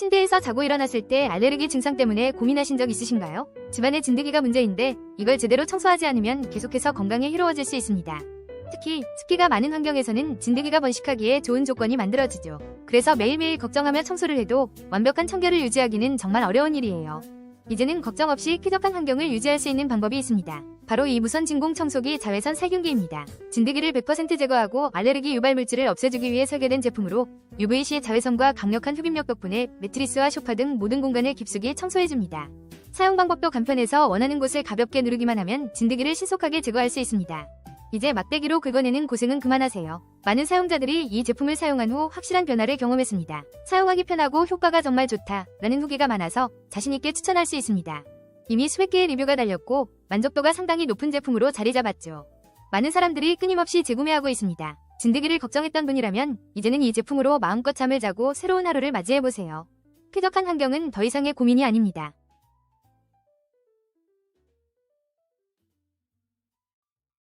침대에서 자고 일어났을 때 알레르기 증상 때문에 고민하신 적 있으신가요? 집안의 진드기가 문제인데 이걸 제대로 청소하지 않으면 계속해서 건강에 해로워질 수 있습니다. 특히 습기가 많은 환경에서는 진드기가 번식하기에 좋은 조건이 만들어지죠. 그래서 매일매일 걱정하며 청소를 해도 완벽한 청결을 유지하기는 정말 어려운 일이에요. 이제는 걱정 없이 쾌적한 환경을 유지할 수 있는 방법이 있습니다. 바로 이 무선 진공 청소기 자외선 살균기입니다. 진드기를 100% 제거하고 알레르기 유발 물질을 없애주기 위해 설계된 제품으로 UVC 자외선과 강력한 흡입력 덕분에 매트리스와 소파 등 모든 공간을 깊숙이 청소해줍니다. 사용 방법도 간편해서 원하는 곳을 가볍게 누르기만 하면 진드기를 신속하게 제거할 수 있습니다. 이제 막대기로 긁어내는 고생은 그만하세요. 많은 사용자들이 이 제품을 사용한 후 확실한 변화를 경험했습니다. 사용하기 편하고 효과가 정말 좋다 라는 후기가 많아서 자신있게 추천할 수 있습니다. 이미 수백 개의 리뷰가 달렸고 만족도가 상당히 높은 제품으로 자리 잡았죠. 많은 사람들이 끊임없이 재구매하고 있습니다. 진드기를 걱정했던 분이라면 이제는 이 제품으로 마음껏 잠을 자고 새로운 하루를 맞이해보세요. 쾌적한 환경은 더 이상의 고민이 아닙니다.